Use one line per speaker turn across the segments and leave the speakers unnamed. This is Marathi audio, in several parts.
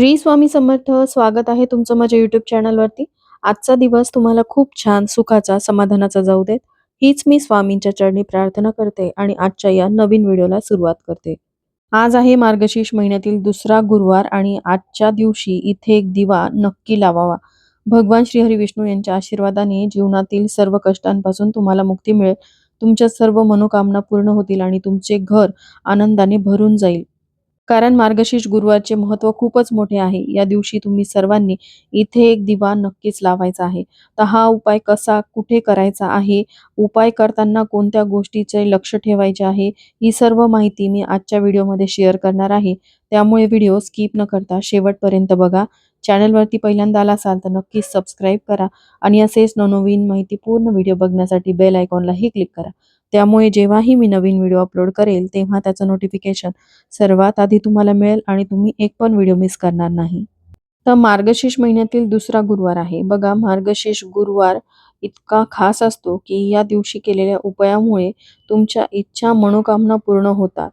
श्री स्वामी समर्थ स्वागत आहे तुमचं माझ्या युट्यूब चॅनलवरती आजचा दिवस तुम्हाला खूप छान सुखाचा समाधानाचा जाऊ देत. हीच मी स्वामींच्या चरणी प्रार्थना करते आणि आजच्या या नवीन व्हिडिओला सुरुवात करते. आज आहे मार्गशीर्ष महिन्यातील दुसरा गुरुवार आणि आजच्या दिवशी इथे एक दिवा नक्की लावावा. भगवान श्री हरी विष्णू यांच्या आशीर्वादाने जीवनातील सर्व कष्टांपासून तुम्हाला मुक्ती मिळेल. तुमच्या सर्व मनोकामना पूर्ण होतील आणि तुमचे घर आनंदाने भरून जाईल. कारण मार्गशीर्ष गुरुवारचे महत्त्व खूपच मोठे आहे. या दिवशी तुम्ही सर्वांनी इथे एक दिवा नक्कीच लावायचा आहे. तर हा उपाय कसा कुठे करायचा आहे? उपाय करताना कोणत्या गोष्टीचे लक्ष ठेवायचे आहे? ही सर्व माहिती मी आजच्या व्हिडिओमध्ये शेअर करणार आहे. त्यामुळे व्हिडिओ स्किप न करता शेवटपर्यंत बघा. चॅनलवरती पहिल्यांदा आला असाल तर नक्कीच सबस्क्राईब करा आणि असेच नवनवीन माहिती पूर्ण व्हिडिओ बघण्यासाठी बेल आयकॉनलाही क्लिक करा. त्यामुळे जेव्हाही मी नवीन व्हिडिओ अपलोड करेल तेव्हा त्याचं नोटिफिकेशन सर्वात आधी तुम्हाला मिळेल आणि तुम्ही एक पण व्हिडिओ मिस करणार नाही. तर मार्गशीर्ष महिन्यातील दुसरा गुरुवार आहे. बघा मार्गशीर्ष गुरुवार इतका खास असतो की या दिवशी केलेल्या उपायामुळे तुमच्या इच्छा मनोकामना पूर्ण होतात.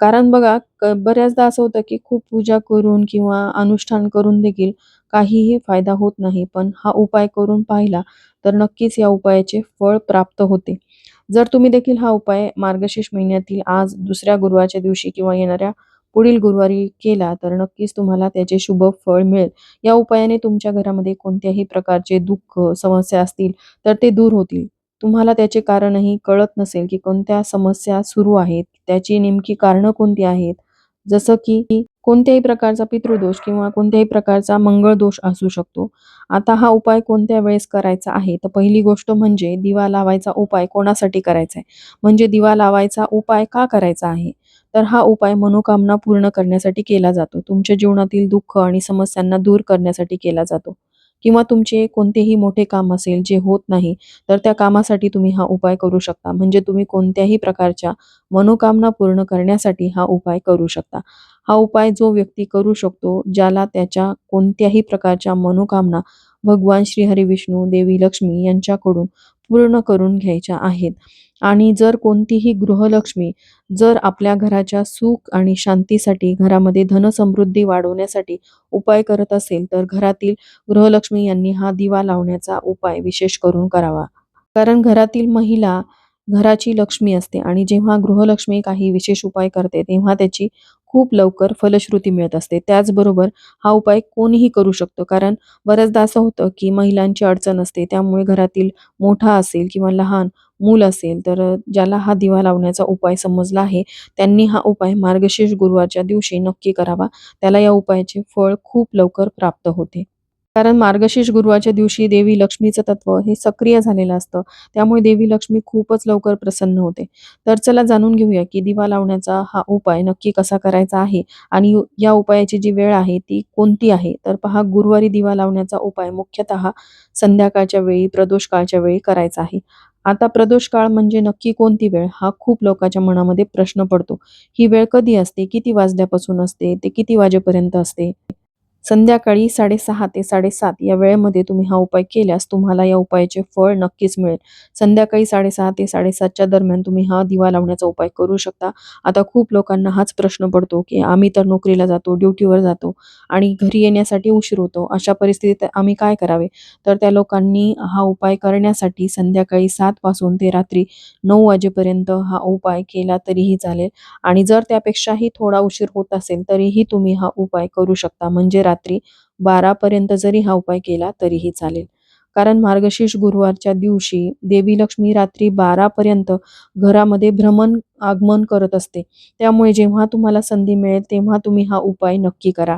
कारण बघा बऱ्याचदा असं होतं की खूप पूजा करून किंवा अनुष्ठान करून देखील काहीही फायदा होत नाही. पण हा उपाय करून पाहिला तर नक्कीच या उपायाचे फळ प्राप्त होते. जर तुम्ही देखील हा उपाय मार्गशीर्ष महिन्यातील आज दुसऱ्या गुरुवारच्या दिवशी किंवा येणाऱ्या पुढील गुरुवारी केला तर नक्कीच तुम्हाला त्याचे शुभ फळ मिळेल. या उपायाने तुमच्या घरामध्ये कोणत्याही प्रकारचे दुःख समस्या असतील तर ते दूर होतील. तुम्हाला त्याचे कारणही कळत नसेल की कोणत्या समस्या सुरू आहेत त्याची नेमकी कारणं कोणती आहेत? जसं की कोणत्याही प्रकारचा पितृदोष किंवा कोणत्याही प्रकारचा मंगळ दोष असू शकतो. आता हा उपाय कोणत्या वेळेस करायचा आहे? तर पहिली गोष्ट म्हणजे दिवा लावायचा उपाय कोणासाठी करायचा आहे? म्हणजे दिवा लावायचा उपाय का करायचा आहे? तर हा उपाय मनोकामना पूर्ण करण्यासाठी केला जातो. तुमच्या जीवनातील दुःख आणि समस्यांना दूर करण्यासाठी केला जातो. किंवा तुमचे कोणतेही मोठे काम असेल जे होत नाही तर त्या कामासाठी तुम्ही हा उपाय करू शकता. म्हणजे तुम्ही कोणत्याही प्रकारच्या मनोकामना पूर्ण करण्यासाठी हा उपाय करू शकता. हा उपाय जो व्यक्ती करू शकतो ज्याला त्याच्या कोणत्याही प्रकारच्या मनोकामना भगवान श्री हरी विष्णू देवी लक्ष्मी यांच्याकडून पूर्ण करून घ्यायच्या आहेत. आणि जर कोणतीही गृहलक्ष्मी जर आपल्या घराच्या सुख आणि शांतीसाठी घरामध्ये धनसमृद्धी वाढवण्यासाठी उपाय करत असेल तर घरातील गृहलक्ष्मी यांनी हा दिवा लावण्याचा उपाय विशेष करून करावा. कारण घरातील महिला घराची लक्ष्मी असते आणि जेव्हा गृहलक्ष्मी काही विशेष उपाय करते तेव्हा त्याची खूप लवकर फलश्रुती मिळत असते. त्याचबरोबर हा उपाय कोणीही करू शकतो. कारण बऱ्याचदा असं होतं की महिलांची अडचण असते. त्यामुळे घरातील मोठा असेल किंवा लहान मूल असेल तर ज्याला हा दिवा लावण्याचा उपाय समजला आहे त्यांनी हा उपाय मार्गशीर्ष गुरुवारच्या दिवशी नक्की करावा. त्याला या उपायाचे फळ खूप लवकर प्राप्त होते. कारण मार्गशीर्ष गुरुवारच्या दिवशी देवी लक्ष्मीचं तत्व हे सक्रिय झालेलं असतं. त्यामुळे देवी लक्ष्मी खूपच लवकर प्रसन्न होते. तर चला जाणून घेऊया की दिवा लावण्याचा हा उपाय नक्की कसा करायचा आहे आणि या उपायाची जी वेळ आहे ती कोणती आहे? तर पहा गुरुवारी दिवा लावण्याचा उपाय मुख्यतः संध्याकाळच्या वेळी प्रदोष काळच्या वेळी करायचा आहे. आता प्रदोष काळ म्हणजे नक्की कोणती वेळ? हा खूप लोकांच्या मनामध्ये प्रश्न पडतो. ही वेळ कधी असते? किती वाजल्यापासून असते? ते किती वाजेपर्यंत असते? संध्याकाळी साडेसहा ते साडेसात या वेळेमध्ये तुम्ही हा उपाय केल्यास तुम्हाला या उपायाचे फळ नक्कीच मिळेल. संध्याकाळी साडेसहा ते साडेसातच्या दरम्यान तुम्ही हा दिवा लावण्याचा उपाय करू शकता. आता खूप लोकांना हाच प्रश्न पडतो की आम्ही तर नोकरीला जातो ड्युटीवर जातो आणि घरी येण्यासाठी उशीर होतो. अशा परिस्थितीत आम्ही काय करावे? तर त्या लोकांनी हा उपाय करण्यासाठी संध्याकाळी सात पासून ते रात्री नऊ वाजेपर्यंत हा उपाय केला तरीही चालेल. आणि जर त्यापेक्षाही थोडा उशीर होत असेल तरीही तुम्ही हा उपाय करू शकता. म्हणजे रात्री बारापर्यंत जरी हा उपाय केला तरीही चालेल. कारण मार्गशीर्ष गुरुवारच्या दिवशी देवी लक्ष्मी रात्री बारापर्यंत घरामध्ये भ्रमण आगमन करत असते. त्यामुळे जेव्हा तुम्हाला संधी मिळेल तेव्हा तुम्ही हा उपाय नक्की करा.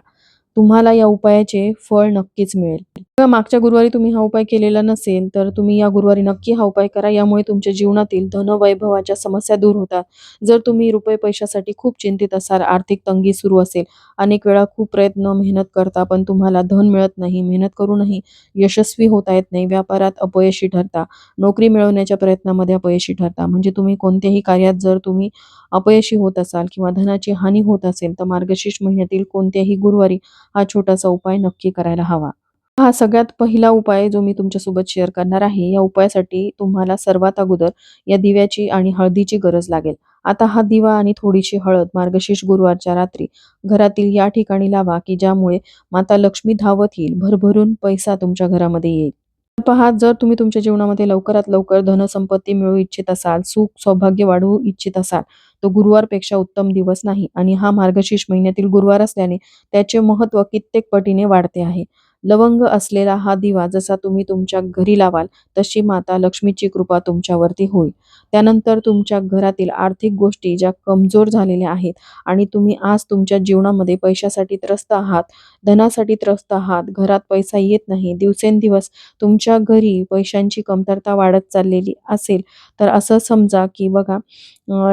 तुम्हाला या उपायाचे फळ नक्कीच मिळेल. मागच्या गुरुवारी तुम्ही हा उपाय केलेला नसेल तर तुम्ही या गुरुवारी नक्की हा उपाय करा. यामुळे तुमच्या जीवनातील धन वैभवाच्या समस्या दूर होतात. जर तुम्ही रुपये पैशासाठी खूप चिंतित असाल आर्थिक तंगी सुरू असेल अनेक वेळा खूप प्रयत्न मेहनत करता पण तुम्हाला धन मिळत नाही मेहनत करूनही यशस्वी होता येत नाही व्यापारात अपयशी ठरता नोकरी मिळवण्याच्या प्रयत्नामध्ये अपयशी ठरता. म्हणजे तुम्ही कोणत्याही कार्यात जर तुम्ही अपयशी होत असाल किंवा धनाची हानी होत असेल तर मार्गशीर्ष महिन्यातील कोणत्याही गुरुवारी हा छोटासा उपाय नक्की करायला हवा. हा सगळ्यात पहिला उपाय जो मी तुमच्यासोबत शेअर करणार आहे या उपायासाठी तुम्हाला सर्वात अगोदर या दिव्याची आणि हळदीची गरज लागेल. आता हा दिवा आणि थोडीशी हळद मार्गशीर्ष गुरुवारच्या रात्री घरातील या ठिकाणी लावा की ज्यामुळे माता लक्ष्मी धावत येईल भरभरून पैसा तुमच्या घरामध्ये येईल. पहा जर तुम्ही तुमच्या जीवनामध्ये लवकरात लवकर धनसंपत्ती मिळवू इच्छित असाल सुख सौभाग्य वाढवू इच्छित असाल तो गुरुवारपेक्षा उत्तम दिवस नाही. आणि हा मार्गशीर्ष महिन्यातील गुरुवार असल्याने त्याचे महत्त्व कित्येक पटीने वाढते आहे. लवंग असलेला हा दिवा जसा तुम्ही तुमच्या घरी लावाल तशी माता लक्ष्मीची कृपा तुमच्यावरती होईल. त्यानंतर तुमच्या घरातील आर्थिक गोष्टी ज्या कमजोर झालेल्या आहेत आणि तुम्ही आज तुमच्या जीवनामध्ये पैशासाठी त्रस्त आहात धनासाठी त्रस्त आहात घरात पैसा येत नाही दिवसेंदिवस तुमच्या घरी पैशांची कमतरता वाढत चाललेली असेल तर असं समजा की बघा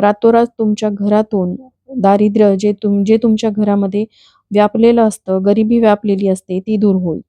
रातोरात तुमच्या घरातून दारिद्र्य जे तुम जे तुमच्या घरामध्ये व्यापलेलं असतं गरिबी व्यापलेली असते ती दूर होईल.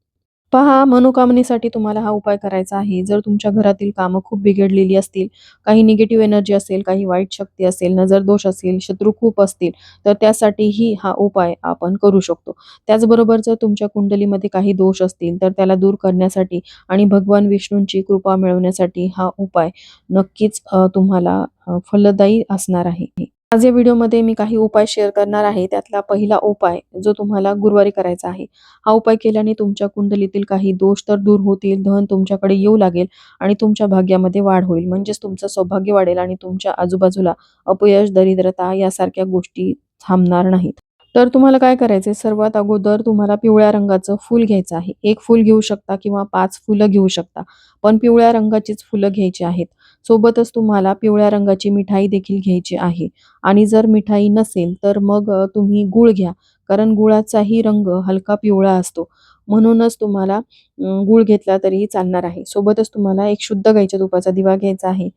पहा मनोकामनेसाठी तुम्हाला हा उपाय करायचा आहे. जर तुमच्या घरातील कामं खूप बिघडलेली असतील काही निगेटिव्ह एनर्जी असेल काही वाईट शक्ती असेल नजर दोष असेल शत्रू खूप असतील तर त्यासाठीही हा उपाय आपण करू शकतो. त्याचबरोबर जर तुमच्या कुंडलीमध्ये काही दोष असतील तर त्याला दूर करण्यासाठी आणि भगवान विष्णूंची कृपा मिळवण्यासाठी हा उपाय नक्कीच तुम्हाला फलदायी असणार आहे. आज या व्हिडिओमध्ये मी काही उपाय शेअर करणार आहे. त्यातला पहिला उपाय जो तुम्हाला गुरुवारी करायचा आहे. हा उपाय केल्याने तुमच्या कुंडलीतील काही दोष तर दूर होतील धन तुमच्याकडे येऊ लागेल आणि तुमच्या भाग्यामध्ये वाढ होईल. म्हणजेच तुमचं सौभाग्य वाढेल आणि तुमच्या आजूबाजूला अपयश दरिद्रता यासारख्या गोष्टी थांबणार नाहीत. तर तुम्हाला काय करायचंय? सर्वात अगोदर तुम्हाला पिवळ्या रंगाचं फूल घ्यायचं आहे. एक फूल घेऊ शकता किंवा पाच फुलं घेऊ शकता. पण पिवळ्या रंगाचीच फुलं घ्यायची आहेत. सोबतच तुम्हाला पिवळ्या रंगाची मिठाई देखील घ्यायची आहे. आणि जर मिठाई नसेल तर मग तुम्ही गूळ घ्या. कारण गुळाचाही रंग हलका पिवळा असतो. म्हणूनच तुम्हाला गुळ गूळ घेतला तरीही चालणार आहे. सोबतच तुम्हाला एक शुद्ध गाईच्या तुपाचा दिवा घ्यायचा आहे.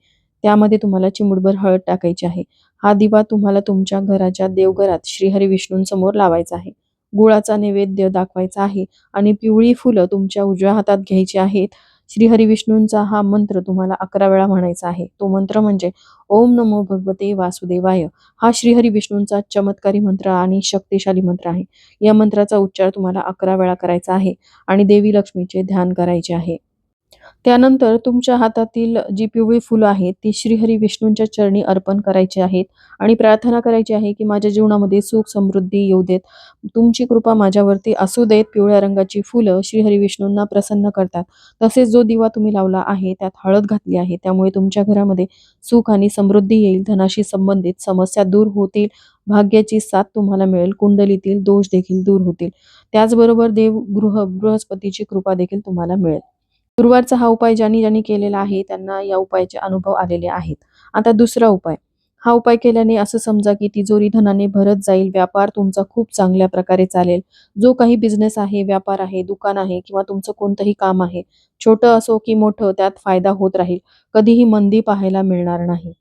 त्यामध्ये तुम्हाला चिमुडभर हळद टाकायची आहे. हा दिवा तुम्हाला तुमच्या घराच्या देवघरात श्रीहरी विष्णूंसमोर लावायचा आहे. गुळाचा नैवेद्य दाखवायचा आहे. आणि पिवळी फुलं तुमच्या उजव्या हातात घ्यायची आहेत. श्रीहरी विष्णूंचा हा मंत्र तुम्हाला अकरा वेळा म्हणायचा आहे. तो मंत्र म्हणजे ओम नमो भगवते वासुदेवाय. हा श्रीहरी विष्णूंचा चमत्कारी मंत्र आणि शक्तिशाली मंत्र आहे. या मंत्राचा उच्चार तुम्हाला अकरा वेळा करायचा आहे आणि देवी लक्ष्मीचे ध्यान करायचे आहे. त्यानंतर तुमच्या हातातील जी पिवळी फुलं आहेत ती श्रीहरी विष्णूंच्या चरणी अर्पण करायची आहेत आणि प्रार्थना करायची आहे की माझ्या जीवनामध्ये सुख समृद्धी येऊ देत. तुमची कृपा माझ्यावरती असू देत. पिवळ्या रंगाची फुलं श्रीहरी विष्णूंना प्रसन्न करतात. तसेच जो दिवा तुम्ही लावला आहे त्यात हळद घातली आहे त्यामुळे तुमच्या घरामध्ये सुख आणि समृद्धी येईल. धनाशी संबंधित समस्या दूर होतील. भाग्याची साथ तुम्हाला मिळेल. कुंडलीतील दोष देखील दूर होतील. त्याचबरोबर देव गृह बृहस्पतीची कृपा देखील तुम्हाला मिळेल. गुरुवारचा हा उपाय ज्यांनी ज्यांनी केलेला आहे त्यांना या उपायाचे अनुभव आलेले आहेत. आता दुसरा उपाय. हा उपाय केल्याने असं समजा की तिजोरी धनाने भरत जाईल व्यापार तुमचा खूप चांगल्या प्रकारे चालेल. जो काही बिझनेस आहे व्यापार आहे दुकान आहे किंवा तुमचं कोणतंही काम आहे छोटं असो की मोठं त्यात फायदा होत राहील. कधीही मंदी पाहायला मिळणार नाही.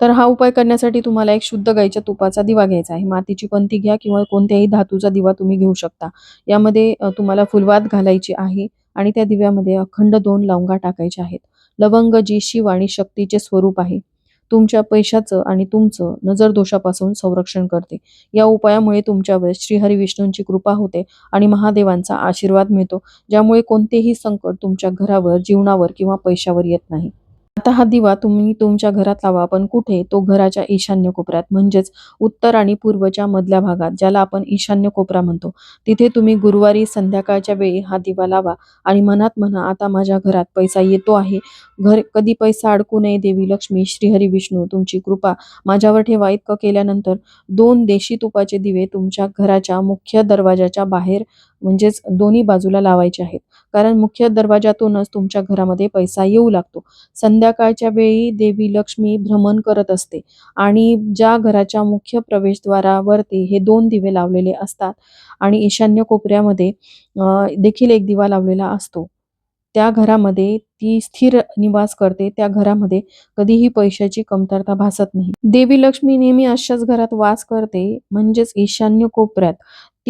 तर हा उपाय करण्यासाठी तुम्हाला एक शुद्ध गाईच्या तुपाचा दिवा घ्यायचा आहे. मातीची पंथी घ्या किंवा कोणत्याही धातूचा दिवा तुम्ही घेऊ शकता. यामध्ये तुम्हाला फुलवात घालायची आहे. आणि त्या दिव्यामध्ये अखंड दोन लवंगा टाकायच्या आहेत. लवंग जी शिव आणि शक्तीचे स्वरूप आहे तुमच्या पैशाचं आणि तुमचं नजर दोषापासून संरक्षण करते. या उपायामुळे तुमच्यावर श्रीहरी विष्णूंची कृपा होते आणि महादेवांचा आशीर्वाद मिळतो ज्यामुळे कोणतेही संकट तुमच्या घरावर जीवनावर किंवा पैशावर येत नाही. आता हा दिवा तुम्ही तुमच्या घरात लावा. पण कुठे? तो घराच्या ईशान्य कोपऱ्यात. म्हणजेच उत्तर आणि पूर्वच्या मधल्या भागात ज्याला आपण ईशान्य कोपरा म्हणतो. तिथे तुम्ही गुरुवारी संध्याकाळच्या वेळी हा दिवा लावा आणि मनात म्हणा आता माझ्या घरात पैसा येतो आहे. घर कधी पैसा अडकू नये देवी लक्ष्मी श्रीहरी विष्णू तुमची कृपा माझ्यावर ठेवा. इतकं केल्यानंतर दोन देशी तुपाचे दिवे तुमच्या घराच्या मुख्य दरवाजाच्या बाहेर म्हणजेच दोन्ही बाजूला लावायचे आहेत. कारण मुख्य दरवाजातूनच तुमच्या घरामध्ये पैसा येऊ लागतो. संध्याकाळच्या वेळी देवी लक्ष्मी भ्रमण करत असते आणि ज्या घराच्या मुख्य प्रवेशद्वारावरती हे दोन दिवे लावलेले असतात आणि ईशान्य कोपऱ्यामध्ये देखील एक दिवा लावलेला असतो त्या घरामध्ये ती स्थिर निवास करते. त्या घरामध्ये कधीही पैशाची कमतरता भासत नाही. देवी लक्ष्मी नेहमी अशाच घरात वास करते म्हणजेच ईशान्य कोपऱ्यात.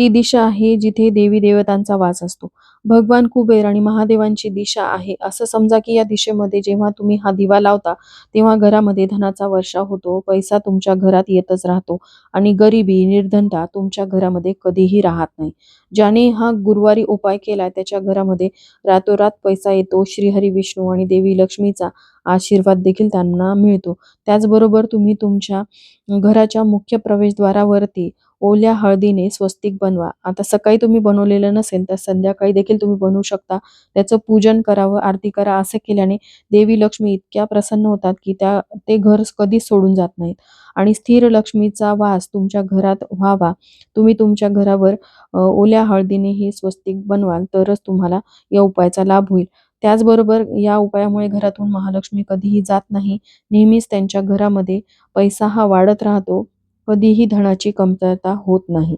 ती दिशा आहे जिथे देवी देवतांचा वास असतो. भगवान कुबेर आणि महादेवांची दिशा आहे. असं समजा की या दिशेमध्ये जेव्हा तुम्ही हा दिवा लावता तेव्हा घरामध्ये धनाचा वर्षा होतो. पैसा तुमच्या घरात येतच राहतो आणि गरिबी निर्धनता तुमच्या घरामध्ये कधीही राहत नाही. ज्याने हा गुरुवारी उपाय केलाय त्याच्या घरामध्ये रातोरात पैसा येतो श्रीहरी विष्णू आणि देवी लक्ष्मीचा आशीर्वाद देखील त्यांना मिळतो. त्याचबरोबर तुम्ही तुमच्या घराच्या मुख्य प्रवेशद्वारावरती ओल्या हळदीने स्वस्तिक बनवा. आता सकाळी तुम्ही बनवलेलं नसेल तर संध्याकाळी देखील तुम्ही बनवू शकता. त्याचं पूजन करावं आरती करा असं केल्याने देवी लक्ष्मी इतक्या प्रसन्न होतात की त्या ते घर कधीच सोडून जात नाहीत. आणि स्थिर लक्ष्मीचा वास तुमच्या घरात व्हावा. तुम्ही तुमच्या घरावर ओल्या हळदीने हे स्वस्तिक बनवाल तरच तुम्हाला या उपायाचा लाभ होईल. त्याचबरोबर या उपायामुळे घरातून महालक्ष्मी कधीही जात नाही. नेहमीच त्यांच्या घरामध्ये पैसा हा वाढत राहतो. कधीही धनाची कमतरता होत नाही.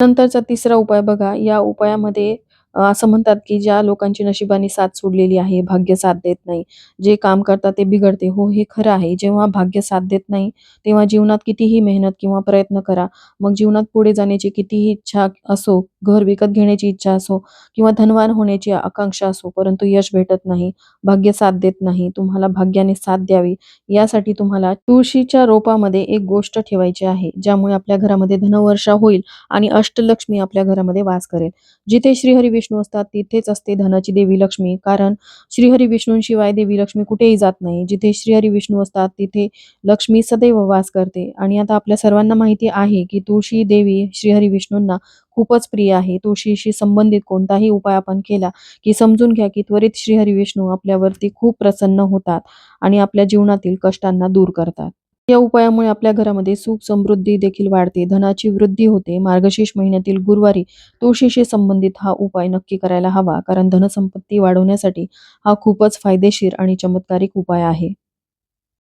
नंतरचा तिसरा उपाय बघा. या उपायामध्ये असं म्हणतात की ज्या लोकांची नशिबाने साथ सोडलेली आहे भाग्य साथ देत नाही जे काम करतात ते बिघडते. हो हे खरं आहे. जेव्हा भाग्य साथ देत नाही तेव्हा जीवनात कितीही मेहनत किंवा प्रयत्न करा. मग जीवनात पुढे जाण्याची कितीही इच्छा असो घर विकत घेण्याची इच्छा असो किंवा धनवान होण्याची आकांक्षा असो परंतु यश भेटत नाही भाग्य साथ देत नाही तुम्हाला भाग्याने साथ द्यावी यासाठी तुम्हाला तुळशीच्या रोपामध्ये एक गोष्ट ठेवायची आहे ज्यामुळे आपल्या घरामध्ये धनवर्षा होईल आणि अष्टलक्ष्मी आपल्या घरामध्ये वास करेल. जिथे श्रीहरी विष्णू विष्णू असतात तिथेच असते धनाची देवी लक्ष्मी. कारण श्रीहरी विष्णूंशिवाय देवी लक्ष्मी कुठेही जात नाही. जिथे श्रीहरी विष्णू असतात तिथे लक्ष्मी सदैव वास करते. आणि आता आपल्या सर्वांना माहिती आहे की तुळशी देवी श्रीहरी विष्णूंना खूपच प्रिय आहे. तुळशीशी संबंधित कोणताही उपाय आपण केला की समजून घ्या की त्वरित श्रीहरी विष्णू आपल्यावरती खूप प्रसन्न होतात आणि आपल्या जीवनातील कष्टांना दूर करतात. या उपायामुळे आपल्या घरामध्ये सुख समृद्धी देखील वाढते. धनाची वृद्धी होते. मार्गशीर्ष महिन्यातील गुरुवारी तुळशीशी संबंधित हा उपाय नक्की करायला हवा कारण धनसंपत्ती वाढवण्यासाठी हा खूपच फायदेशीर आणि चमत्कारिक उपाय आहे.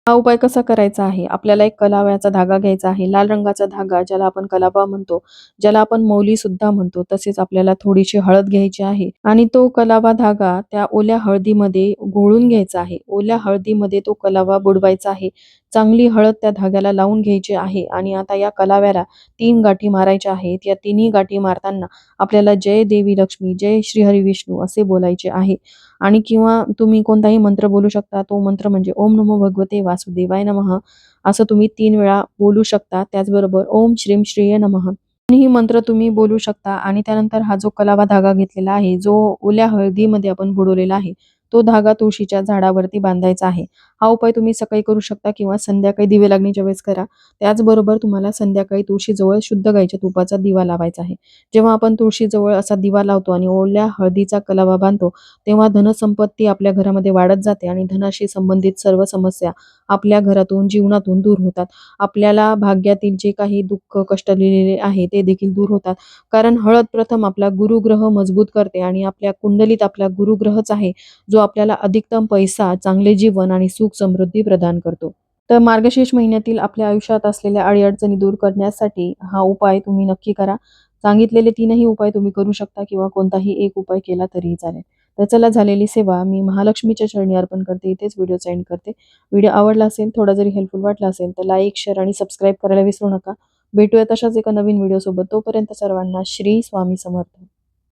हा उपाय कसा करायचा आहे? आपल्याला एक कलाव्याचा धागा घ्यायचा आहे. लाल रंगाचा धागा ज्याला आपण कलाबा म्हणतो ज्याला आपण मौली सुद्धा म्हणतो तसेच आपल्याला थोडीशी हळद घ्यायची आहे आणि तो कलावा धागा त्या ओल्या हळदीमध्ये घोळून घ्यायचा आहे. ओल्या हळदीमध्ये तो कलावा बुडवायचा आहे. चांगली हळद त्या धाग्याला लावून घ्यायची आहे आणि आता या कलाव्याला तीन गाठी मारायच्या आहेत. या तिन्ही गाठी मारताना आपल्याला जय देवी लक्ष्मी जय श्रीहरी विष्णू असे बोलायचे आहे. आणि किंवा तुम्ही कोणताही मंत्र बोलू शकता. तो मंत्र म्हणजे ओम नमो भगवते वासुदेवाय नमः असं तुम्ही तीन वेळा बोलू शकता. त्याचबरोबर ओम श्रीम श्रीय नमः. ही मंत्र तुम्ही बोलू शकता. आणि त्यानंतर हा जो कलावा धागा घेतलेला आहे जो ओल्या हळदीमध्ये आपण बुडवलेला आहे तो धागा तुळशीच्या झाडावरती बांधायचा आहे. हा उपाय तुम्ही सकाळी करू शकता किंवा संध्याकाळी दिवे लागण्याच्या वेळेस करा. त्याचबरोबर तुम्हाला संध्याकाळी तुळशीजवळ शुद्ध गाईच्या तुपाचा दिवा लावायचा आहे. जेव्हा आपण तुळशीजवळ असा दिवा लावतो आणि ओल्या हळदीचा कलावा बांधतो तेव्हा धनसंपत्ती आपल्या घरामध्ये वाढत जाते आणि धनाशी संबंधित सर्व समस्या आपल्या घरातून जीवनातून दूर होतात. आपल्याला भाग्यातील जे काही दुःख कष्ट लिहिलेले आहे ते देखील दूर होतात. कारण हळद प्रथम आपला गुरुग्रह मजबूत करते आणि आपल्या कुंडलीत आपला गुरुग्रहच आहे जो आपल्याला अधिकतम पैसा चांगले जीवन आणि सुख समृद्धी प्रदान करतो. तर मार्गशीर्ष महिन्यातील आपल्या आयुष्यात असलेल्या अडीअडचणी दूर करण्यासाठी हा उपाय तुम्ही नक्की करा. सांगितलेले तीनही उपाय तुम्ही करू शकता किंवा कोणताही एक उपाय केला तरीही चालेल. तर चला झालेली सेवा मी महालक्ष्मीच्या चरणी अर्पण करते. इथेच व्हिडिओ सेंड करते. व्हिडिओ आवडला असेल थोडा जरी हेल्पफुल वाटला असेल तर लाईक शेअर आणि सबस्क्राईब करायला विसरू नका. भेटूया तशाच एका नवीन व्हिडिओ सोबत तोपर्यंत सर्वांना श्री स्वामी समर्थ.